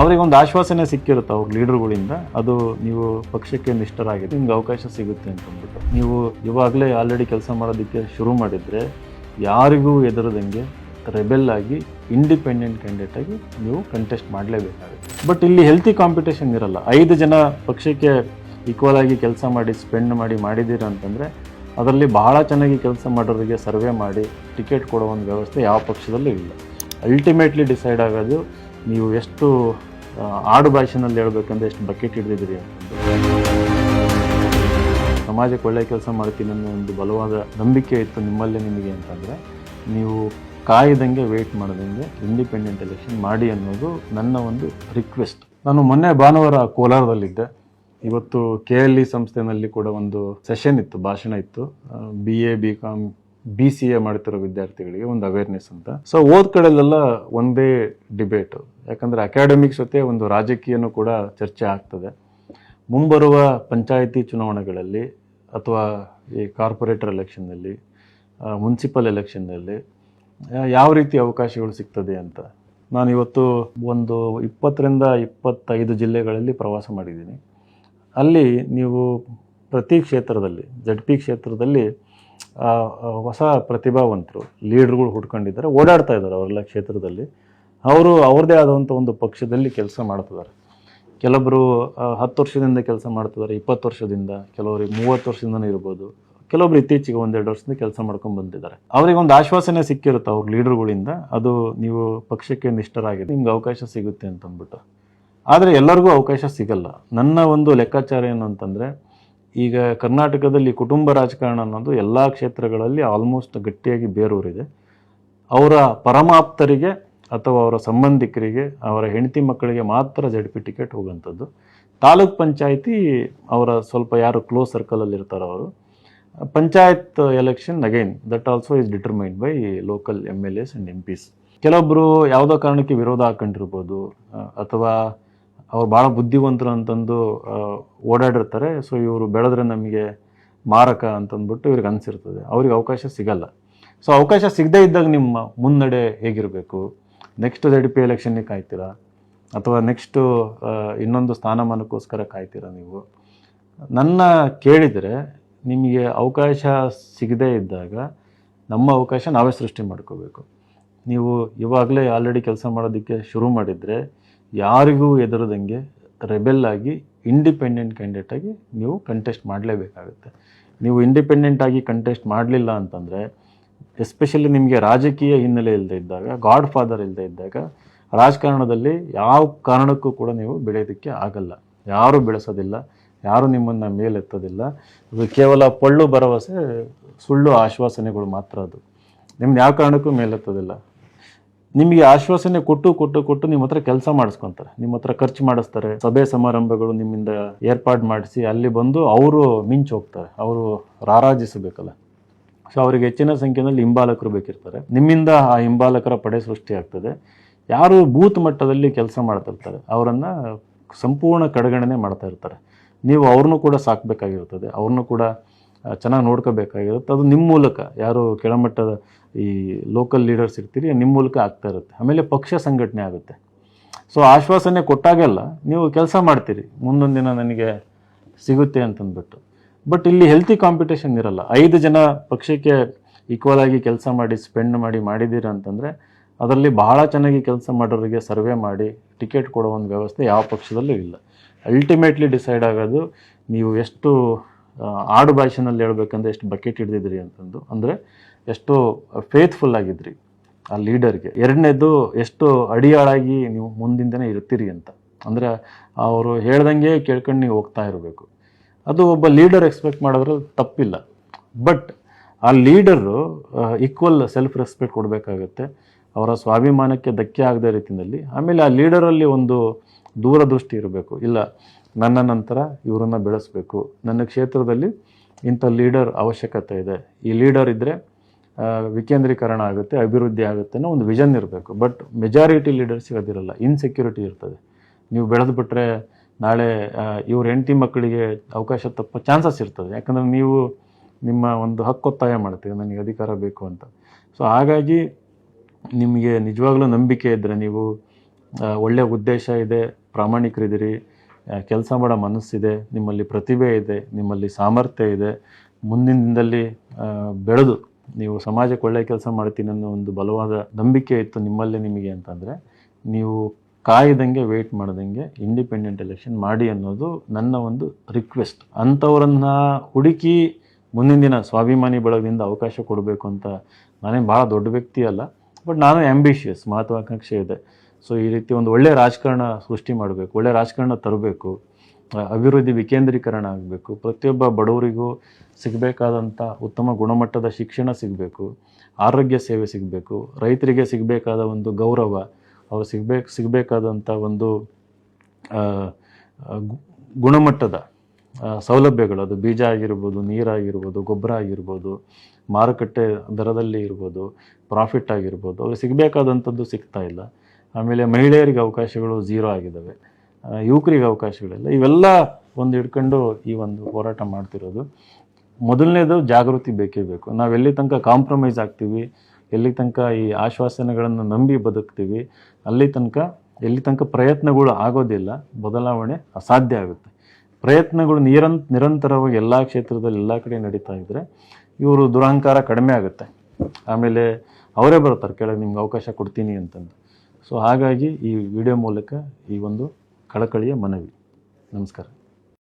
ಅವರಿಗೆ ಒಂದು ಆಶ್ವಾಸನೆ ಸಿಕ್ಕಿರುತ್ತೆ ಅವ್ರ ಲೀಡರ್ಗಳಿಂದ? ಅದು ನೀವು ಪಕ್ಷಕ್ಕೆ ನಿಷ್ಠರಾಗಿದೆ ನಿಮ್ಗೆ ಅವಕಾಶ ಸಿಗುತ್ತೆ ಅಂತ ಅಂದ್ಬಿಟ್ಟು. ನೀವು ಇವಾಗಲೇ ಆಲ್ರೆಡಿ ಕೆಲಸ ಮಾಡೋದಕ್ಕೆ ಶುರು ಮಾಡಿದರೆ ಯಾರಿಗೂ ಎದುರದಂಗೆ ರೆಬೆಲ್ ಆಗಿ ಇಂಡಿಪೆಂಡೆಂಟ್ ಕ್ಯಾಂಡಿಡೇಟ್ ಆಗಿ ನೀವು ಕಂಟೆಸ್ಟ್ ಮಾಡಲೇಬೇಕಾಗುತ್ತೆ. ಬಟ್ ಇಲ್ಲಿ ಹೆಲ್ತಿ ಕಾಂಪಿಟೇಷನ್ ಇರಲ್ಲ. ಐದು ಜನ ಪಕ್ಷಕ್ಕೆ ಈಕ್ವಲ್ ಆಗಿ ಕೆಲಸ ಮಾಡಿ ಸ್ಪೆಂಡ್ ಮಾಡಿ ಮಾಡಿದ್ದೀರಾ ಅಂತಂದರೆ ಅದರಲ್ಲಿ ಬಹಳ ಚೆನ್ನಾಗಿ ಕೆಲಸ ಮಾಡೋರಿಗೆ ಸರ್ವೆ ಮಾಡಿ ಟಿಕೆಟ್ ಕೊಡೋ ಒಂದು ವ್ಯವಸ್ಥೆ ಯಾವ ಪಕ್ಷದಲ್ಲೂ ಇಲ್ಲ. ಅಲ್ಟಿಮೇಟ್ಲಿ ಡಿಸೈಡ್ ಆಗೋದು ನೀವು ಎಷ್ಟು ಆಡು ಭಾಷೆನಲ್ಲಿ ಹೇಳ್ಬೇಕಂದ್ರೆ ಎಷ್ಟು ಬಕೆಟ್ ಹಿಡಿದಿದ್ದೀರಿ ಸಮಾಜಕ್ಕೆ ಒಳ್ಳೆಯ ಕೆಲಸ ಮಾಡ್ತೀನಿ ಅನ್ನೋ ಒಂದು ಬಲವಾದ ನಂಬಿಕೆ ಇತ್ತು ನಿಮ್ಮಲ್ಲೇ ನಿಮಗೆ ಅಂತಂದರೆ, ನೀವು ಕಾಯ್ದಂಗೆ ವೆಯ್ಟ್ ಮಾಡ್ದಂಗೆ ಇಂಡಿಪೆಂಡೆಂಟ್ ಎಲೆಕ್ಷನ್ ಮಾಡಿ ಅನ್ನೋದು ನನ್ನ ಒಂದು ರಿಕ್ವೆಸ್ಟ್ ನಾನು ಮೊನ್ನೆ ಭಾನುವಾರ ಕೋಲಾರದಲ್ಲಿದ್ದೆ. ಇವತ್ತು ಕೆ ಎಲ್ ಇ ಸಂಸ್ಥೆನಲ್ಲಿ ಕೂಡ ಒಂದು ಸೆಷನ್ ಇತ್ತು, ಭಾಷಣ ಇತ್ತು. B A B com B C A ಮಾಡ್ತಿರೋ ವಿದ್ಯಾರ್ಥಿಗಳಿಗೆ ಒಂದು ಅವೇರ್ನೆಸ್ ಅಂತ. ಸೊ ಓದ್ ಕಡೆಲೆಲ್ಲ ಒಂದೇ ಡಿಬೇಟು ಯಾಕಂದರೆ ಅಕಾಡೆಮಿಕ್ಸ್ ಜೊತೆ ಒಂದು ರಾಜಕೀಯನೂ ಕೂಡ ಚರ್ಚೆ ಆಗ್ತದೆ. ಮುಂಬರುವ ಪಂಚಾಯಿತಿ ಚುನಾವಣೆಗಳಲ್ಲಿ ಅಥವಾ ಈ ಕಾರ್ಪೊರೇಟರ್ ಎಲೆಕ್ಷನ್ನಲ್ಲಿ ಮುನ್ಸಿಪಲ್ ಎಲೆಕ್ಷನ್ನಲ್ಲಿ ಯಾವ ರೀತಿ ಅವಕಾಶಗಳು ಸಿಗ್ತದೆ ಅಂತ. ನಾನು ಇವತ್ತು ಒಂದು ಇಪ್ಪತ್ತರಿಂದ ಇಪ್ಪತ್ತೈದು ಜಿಲ್ಲೆಗಳಲ್ಲಿ ಪ್ರವಾಸ ಮಾಡಿದ್ದೀನಿ. ಅಲ್ಲಿ ನೀವು ಪ್ರತಿ ಕ್ಷೇತ್ರದಲ್ಲಿ ಜಡ್ ಪಿ ಕ್ಷೇತ್ರದಲ್ಲಿ ಹೊಸ ಪ್ರತಿಭಾವಂತರು, ಲೀಡರ್ಗಳು ಹುಡ್ಕೊಂಡಿದ್ದಾರೆ, ಓಡಾಡ್ತಾ ಇದ್ದಾರೆ ಅವರೆಲ್ಲ ಕ್ಷೇತ್ರದಲ್ಲಿ. ಅವರು ಅವ್ರದ್ದೇ ಆದಂಥ ಒಂದು ಪಕ್ಷದಲ್ಲಿ ಕೆಲಸ ಮಾಡ್ತಿದ್ದಾರೆ. ಕೆಲವರು ಹತ್ತು ವರ್ಷದಿಂದ ಕೆಲಸ ಮಾಡ್ತಿದ್ದಾರೆ, ಇಪ್ಪತ್ತು ವರ್ಷದಿಂದ, ಕೆಲವರಿಗೆ ಮೂವತ್ತು ವರ್ಷದಿಂದನೇ ಇರ್ಬೋದು. ಕೆಲವೊಬ್ರು ಇತ್ತೀಚೆಗೆ ಒಂದೆರಡು ವರ್ಷದಿಂದ ಕೆಲಸ ಮಾಡ್ಕೊಂಡು ಬಂದಿದ್ದಾರೆ. ಅವರಿಗೆ ಒಂದು ಆಶ್ವಾಸನೆ ಸಿಕ್ಕಿರುತ್ತೆ ಅವ್ರ ಲೀಡರ್ಗಳಿಂದ, ಅದು ನೀವು ಪಕ್ಷಕ್ಕೆ ನಿಷ್ಠರಾಗಿದೆ ನಿಮ್ಗೆ ಅವಕಾಶ ಸಿಗುತ್ತೆ ಅಂತ ಅಂದ್ಬಿಟ್ಟು ಆದರೆ ಎಲ್ಲರಿಗೂ ಅವಕಾಶ ಸಿಗಲ್ಲ. ನನ್ನ ಒಂದು ಲೆಕ್ಕಾಚಾರ ಏನು ಅಂತಂದರೆ ಈಗ ಕರ್ನಾಟಕದಲ್ಲಿ ಕುಟುಂಬ ರಾಜಕಾರಣ ಅನ್ನೋದು ಎಲ್ಲ ಕ್ಷೇತ್ರಗಳಲ್ಲಿ ಆಲ್ಮೋಸ್ಟ್ ಗಟ್ಟಿಯಾಗಿ ಬೇರೂರಿದೆ. ಅವರ ಪರಮಾಪ್ತರಿಗೆ ಅಥವಾ ಅವರ ಸಂಬಂಧಿಕರಿಗೆ, ಅವರ ಹೆಂಡತಿ ಮಕ್ಕಳಿಗೆ ಮಾತ್ರ ಜಡ್ ಪಿ ಟಿಕೆಟ್ ಹೋಗುವಂಥದ್ದು. ತಾಲೂಕ್ ಪಂಚಾಯಿತಿ ಅವರ ಸ್ವಲ್ಪ ಯಾರು ಕ್ಲೋಸ್ ಸರ್ಕಲಲ್ಲಿ ಇರ್ತಾರೋ ಅವರು. Panchayat election again that also is determined by local M L As and M Ps ಕೆಲವೊಬ್ಬರು ಯಾವುದೋ ಕಾರಣಕ್ಕೆ ವಿರೋಧ ಹಾಕೊಂಡಿರ್ಬೋದು ಅಥವಾ ಅವ್ರು ಭಾಳ ಬುದ್ಧಿವಂತರು ಅಂತಂದು ಓಡಾಡಿರ್ತಾರೆ. ಸೊ ಇವರು ಬೆಳೆದ್ರೆ ನಮಗೆ ಮಾರಕ ಅಂತಂದ್ಬಿಟ್ಟು ಇವ್ರಿಗೆ ಅನಿಸಿರ್ತದೆ. ಅವ್ರಿಗೆ ಅವಕಾಶ ಸಿಗಲ್ಲ. ಸೊ ಅವಕಾಶ ಸಿಗದೇ ಇದ್ದಾಗ ನಿಮ್ಮ ಮುನ್ನಡೆ ಹೇಗಿರಬೇಕು? ನೆಕ್ಸ್ಟ್ ಜಡ್ ಪಿ ಎಲೆಕ್ಷನ್ಗೆ ಕಾಯ್ತೀರಾ? ಅಥವಾ ನೆಕ್ಸ್ಟು ಇನ್ನೊಂದು ಸ್ಥಾನಮಾನಕ್ಕೋಸ್ಕರ ಕಾಯ್ತೀರಾ ನೀವು? ನನ್ನ ಕೇಳಿದರೆ ನಿಮಗೆ ಅವಕಾಶ ಸಿಗದೇ ಇದ್ದಾಗ ನಮ್ಮ ಅವಕಾಶ ನಾವೇ ಸೃಷ್ಟಿ ಮಾಡ್ಕೋಬೇಕು. ನೀವು ಇವಾಗಲೇ ಆಲ್ರೆಡಿ ಕೆಲಸ ಮಾಡೋದಕ್ಕೆ ಶುರು ಮಾಡಿದರೆ ಯಾರಿಗೂ ಎದುರದಂಗೆ ರೆಬೆಲ್ ಆಗಿ ಇಂಡಿಪೆಂಡೆಂಟ್ ಕ್ಯಾಂಡಿಡೇಟ್ ಆಗಿ ನೀವು ಕಂಟೆಸ್ಟ್ ಮಾಡಲೇಬೇಕಾಗುತ್ತೆ. ನೀವು ಇಂಡಿಪೆಂಡೆಂಟ್ ಆಗಿ ಕಂಟೆಸ್ಟ್ ಮಾಡಲಿಲ್ಲ ಅಂತಂದರೆ ಎಸ್ಪೆಷಲಿ ನಿಮಗೆ ರಾಜಕೀಯ ಹಿನ್ನೆಲೆ ಇಲ್ಲದೆ ಇದ್ದಾಗ ಗಾಡ್ ಫಾದರ್ ಇಲ್ಲದೆ ಇದ್ದಾಗ, ರಾಜಕಾರಣದಲ್ಲಿ ಯಾವ ಕಾರಣಕ್ಕೂ ಕೂಡ ನೀವು ಬೆಳೆಯೋದಕ್ಕೆ ಆಗಲ್ಲ. ಯಾರೂ ಬೆಳೆಸೋದಿಲ್ಲ, ಯಾರೂ ನಿಮ್ಮನ್ನು ಮೇಲೆತ್ತೋದಿಲ್ಲ. ಅದು ಕೇವಲ ಪೊಳ್ಳು ಭರವಸೆ, ಸುಳ್ಳು ಆಶ್ವಾಸನೆಗಳು ಮಾತ್ರ ಅದು. ನಿಮ್ದು ಯಾವ ಕಾರಣಕ್ಕೂ ಮೇಲೆತ್ತೋದಿಲ್ಲ. ನಿಮಗೆ ಆಶ್ವಾಸನೆ ಕೊಟ್ಟು ಕೊಟ್ಟು ಕೊಟ್ಟು ನಿಮ್ಮ ಹತ್ರ ಕೆಲಸ ಮಾಡಿಸ್ಕೊಂತಾರೆ. ನಿಮ್ಮ ಹತ್ರ ಖರ್ಚು ಮಾಡಿಸ್ತಾರೆ. ಸಭೆ ಸಮಾರಂಭಗಳು ನಿಮ್ಮಿಂದ ಏರ್ಪಾಡು ಮಾಡಿಸಿ ಅಲ್ಲಿ ಬಂದು ಅವರು ಮಿಂಚು ಹೋಗ್ತಾರೆ. ಅವರು ರಾರಾಜಿಸಬೇಕಲ್ಲ. ಸೊ ಅವರಿಗೆ ಹೆಚ್ಚಿನ ಸಂಖ್ಯೆಯಲ್ಲಿ ಹಿಂಬಾಲಕರು ಬೇಕಿರ್ತಾರೆ. ನಿಮ್ಮಿಂದ ಆ ಹಿಂಬಾಲಕರ ಪಡೆ ಸೃಷ್ಟಿ ಆಗ್ತದೆ. ಯಾರು ಬೂತ್ ಮಟ್ಟದಲ್ಲಿ ಕೆಲಸ ಮಾಡ್ತಿರ್ತಾರೆ, ಅವರನ್ನು ಸಂಪೂರ್ಣ ಕಡೆಗಣನೆ ಮಾಡ್ತಾ ಇರ್ತಾರೆ. ನೀವು ಅವ್ರನ್ನೂ ಕೂಡ ಸಾಕಬೇಕಾಗಿರ್ತದೆ. ಅವ್ರನ್ನೂ ಕೂಡ ಚೆನ್ನಾಗಿ ನೋಡ್ಕೋಬೇಕಾಗಿರುತ್ತೆ. ಅದು ನಿಮ್ಮ ಮೂಲಕ. ಯಾರು ಕೆಳಮಟ್ಟದ ಈ ಲೋಕಲ್ ಲೀಡರ್ಸ್ ಇರ್ತೀರಿ ನಿಮ್ಮ ಮೂಲಕ ಆಗ್ತಾ ಇರುತ್ತೆ. ಆಮೇಲೆ ಪಕ್ಷ ಸಂಘಟನೆ ಆಗುತ್ತೆ. ಸೊ ಆಶ್ವಾಸನೆ ಕೊಟ್ಟಾಗೆಲ್ಲ ನೀವು ಕೆಲಸ ಮಾಡ್ತೀರಿ. ಮುಂದೊಂದು ದಿನ ನನಗೆ ಸಿಗುತ್ತೆ ಅಂತಂದ್ಬಿಟ್ಟು. ಬಟ್ ಇಲ್ಲಿ ಹೆಲ್ತಿ ಕಾಂಪಿಟೇಷನ್ ಇರಲ್ಲ. ಐದು ಜನ ಪಕ್ಷಕ್ಕೆ ಈಕ್ವಲ್ ಆಗಿ ಕೆಲಸ ಮಾಡಿ ಸ್ಪೆಂಡ್ ಮಾಡಿ ಮಾಡಿದ್ದೀರ ಅಂತಂದರೆ, ಅದರಲ್ಲಿ ಬಹಳ ಚೆನ್ನಾಗಿ ಕೆಲಸ ಮಾಡೋರಿಗೆ ಸರ್ವೆ ಮಾಡಿ ಟಿಕೆಟ್ ಕೊಡೋ ಒಂದು ವ್ಯವಸ್ಥೆ ಯಾವ ಪಕ್ಷದಲ್ಲೂ ಇಲ್ಲ. ಅಲ್ಟಿಮೇಟ್ಲಿ ಡಿಸೈಡ್ ಆಗೋದು ನೀವು ಎಷ್ಟು ಆಡು ಭಾಷೆನಲ್ಲಿ ಹೇಳ್ಬೇಕಂದ್ರೆ ಎಷ್ಟು ಬಕೆಟ್ ಹಿಡಿದಿದ್ರಿ ಅಂತಂದು. ಅಂದರೆ ಎಷ್ಟು ಫೇತ್ಫುಲ್ ಆಗಿದ್ರಿ ಆ ಲೀಡರ್ಗೆ ಎರಡನೇದು, ಎಷ್ಟು ಅಡಿಯಾಳಾಗಿ ನೀವು ಮುಂದಿಂದನೇ ಇರ್ತೀರಿ ಅಂತ. ಅಂದರೆ ಅವರು ಹೇಳ್ದಂಗೆ ಕೇಳ್ಕೊಂಡು ನೀವು ಹೋಗ್ತಾ ಇರಬೇಕು. ಅದು ಒಬ್ಬ ಲೀಡರ್ ಎಕ್ಸ್ಪೆಕ್ಟ್ ಮಾಡೋದ್ರಲ್ಲಿ ತಪ್ಪಿಲ್ಲ. ಬಟ್ ಆ ಲೀಡರು ಈಕ್ವಲ್ ಸೆಲ್ಫ್ ರೆಸ್ಪೆಕ್ಟ್ ಕೊಡಬೇಕಾಗತ್ತೆ. ಅವರ ಸ್ವಾಭಿಮಾನಕ್ಕೆ ಧಕ್ಕೆ ಆಗದ ರೀತಿಯಲ್ಲಿ. ಆಮೇಲೆ ಆ ಲೀಡರಲ್ಲಿ ಒಂದು ದೂರದೃಷ್ಟಿ ಇರಬೇಕು. ಇಲ್ಲ ನನ್ನ ನಂತರ ಇವರನ್ನು ಬೆಳೆಸಬೇಕು. ನನ್ನ ಕ್ಷೇತ್ರದಲ್ಲಿ ಇಂಥ ಲೀಡರ್ ಅವಶ್ಯಕತೆ ಇದೆ. ಈ ಲೀಡರ್ ಇದ್ದರೆ ವಿಕೇಂದ್ರೀಕರಣ ಆಗುತ್ತೆ, ಅಭಿವೃದ್ಧಿ ಆಗುತ್ತೆ ಅನ್ನೋ ಒಂದು ವಿಷನ್ ಇರಬೇಕು. ಬಟ್ ಮೆಜಾರಿಟಿ ಲೀಡರ್ಸಿಗೆ ಅದಿರಲ್ಲ ಇನ್ಸೆಕ್ಯೂರಿಟಿ ಇರ್ತದೆ. ನೀವು ಬೆಳೆದು ಬಿಟ್ಟರೆ ನಾಳೆ ಇವ್ರ ಹೆಂಡತಿ ಮಕ್ಕಳಿಗೆ ಅವಕಾಶ ತಪ್ಪ ಚಾನ್ಸಸ್ ಇರ್ತದೆ. ಯಾಕಂದರೆ ನೀವು ನಿಮ್ಮ ಒಂದು ಹಕ್ಕೊತ್ತಾಯ ಮಾಡ್ತೀವಿ ನನಗೆ ಅಧಿಕಾರ ಬೇಕು ಅಂತ. ಸೊ ಹಾಗಾಗಿ ನಿಮಗೆ ನಿಜವಾಗ್ಲೂ ನಂಬಿಕೆ ಇದ್ದರೆ ನೀವು ಒಳ್ಳೆಯ ಉದ್ದೇಶ ಇದೆ, ಪ್ರಾಮಾಣಿಕರಿದ್ದೀರಿ. ಕೆಲಸ ಮಾಡೋ ಮನಸ್ಸಿದೆ, ನಿಮ್ಮಲ್ಲಿ ಪ್ರತಿಭೆ ಇದೆ, ನಿಮ್ಮಲ್ಲಿ ಸಾಮರ್ಥ್ಯ ಇದೆ ಮುಂದಿನ ದಿನದಲ್ಲಿ ಬೆಳೆದು ನೀವು ಸಮಾಜಕ್ಕೆ ಒಳ್ಳೆಯ ಕೆಲಸ ಮಾಡ್ತೀನಿ ಅನ್ನೋ ಒಂದು ಬಲವಾದ ನಂಬಿಕೆ ಇತ್ತು ನಿಮ್ಮಲ್ಲೇ ನಿಮಗೆ ಅಂತಂದರೆ, ನೀವು ಕಾಯ್ದಂಗೆ ವೆಯ್ಟ್ ಮಾಡ್ದಂಗೆ ಇಂಡಿಪೆಂಡೆಂಟ್ ಎಲೆಕ್ಷನ್ ಮಾಡಿ ಅನ್ನೋದು ನನ್ನ ಒಂದು ರಿಕ್ವೆಸ್ಟ್ ಅಂಥವ್ರನ್ನ ಹುಡುಕಿ ಮುಂದಿನ ದಿನ ಸ್ವಾಭಿಮಾನಿ ಬಳಗದಿಂದ ಅವಕಾಶ ಕೊಡಬೇಕು ಅಂತ ನಾನೇನು ಭಾಳ ದೊಡ್ಡ ವ್ಯಕ್ತಿ ಅಲ್ಲ ಬಟ್ ನಾನು ಆ್ಯಂಬಿಷಿಯಸ್ ಮಹತ್ವಾಕಾಂಕ್ಷೆ ಇದೆ. ಸೊ ಈ ರೀತಿ ಒಂದು ಒಳ್ಳೆಯ ರಾಜಕಾರಣ ಸೃಷ್ಟಿ ಮಾಡಬೇಕು ಒಳ್ಳೆಯ ರಾಜಕಾರಣ ತರಬೇಕು ಅಭಿವೃದ್ಧಿ ವಿಕೇಂದ್ರೀಕರಣ ಆಗಬೇಕು, ಪ್ರತಿಯೊಬ್ಬ ಬಡವರಿಗೂ ಸಿಗಬೇಕಾದಂಥ ಉತ್ತಮ ಗುಣಮಟ್ಟದ ಶಿಕ್ಷಣ ಸಿಗಬೇಕು, ಆರೋಗ್ಯ ಸೇವೆ ಸಿಗಬೇಕು, ರೈತರಿಗೆ ಸಿಗಬೇಕಾದ ಒಂದು ಗೌರವ, ಅವ್ರು ಸಿಗಬೇಕು, ಸಿಗಬೇಕಾದಂಥ ಒಂದು ಗುಣಮಟ್ಟದ ಸೌಲಭ್ಯಗಳು, ಅದು ಬೀಜ ಆಗಿರ್ಬೋದು ನೀರಾಗಿರ್ಬೋದು ಗೊಬ್ಬರ ಆಗಿರ್ಬೋದು, ಮಾರುಕಟ್ಟೆ ದರದಲ್ಲಿ ಇರ್ಬೋದು ಪ್ರಾಫಿಟ್ ಆಗಿರ್ಬೋದು, ಅವ್ರಿಗೆ ಸಿಗಬೇಕಾದಂಥದ್ದು ಸಿಗ್ತಾ ಇಲ್ಲ. ಆಮೇಲೆ ಮಹಿಳೆಯರಿಗೆ ಅವಕಾಶಗಳು ಝೀರೋ ಆಗಿದ್ದಾವೆ. ಯುವಕರಿಗೆ ಅವಕಾಶಗಳಿಲ್ಲ. ಇವೆಲ್ಲ ಒಂದು ಹಿಡ್ಕೊಂಡು ಈ ಒಂದು ಹೋರಾಟ ಮಾಡ್ತಿರೋದು. ಮೊದಲನೇದು ಜಾಗೃತಿ ಬೇಕೇ ಬೇಕು. ನಾವು ಎಲ್ಲಿ ತನಕ ಕಾಂಪ್ರಮೈಸ್ ಆಗ್ತೀವಿ, ಎಲ್ಲಿ ತನಕ ಈ ಆಶ್ವಾಸನೆಗಳನ್ನು ನಂಬಿ ಬದುಕ್ತೀವಿ, ಅಲ್ಲಿ ತನಕ, ಎಲ್ಲಿ ತನಕ ಪ್ರಯತ್ನಗಳು ಆಗೋದಿಲ್ಲ, ಬದಲಾವಣೆ ಅಸಾಧ್ಯ ಆಗುತ್ತೆ. ಪ್ರಯತ್ನಗಳು ನಿರಂ ನಿರಂತರವಾಗಿ ಎಲ್ಲ ಕ್ಷೇತ್ರದಲ್ಲಿ ಎಲ್ಲ ಕಡೆ ನಡೀತಾ ಇದ್ದರೆ ಇವರು ದುರಹಂಕಾರ ಕಡಿಮೆ ಆಗುತ್ತೆ. ಆಮೇಲೆ ಅವರೇ ಬರ್ತಾರೆ ಕೆಳಗೆ ನಿಮ್ಗೆ ಅವಕಾಶ ಕೊಡ್ತೀನಿ ಅಂತಂದು. ಸೊ ಹಾಗಾಗಿ ಈ ವಿಡಿಯೋ ಮೂಲಕ ಈ ಒಂದು ಕಳಕಳಿಯ ಮನವಿ. ನಮಸ್ಕಾರ.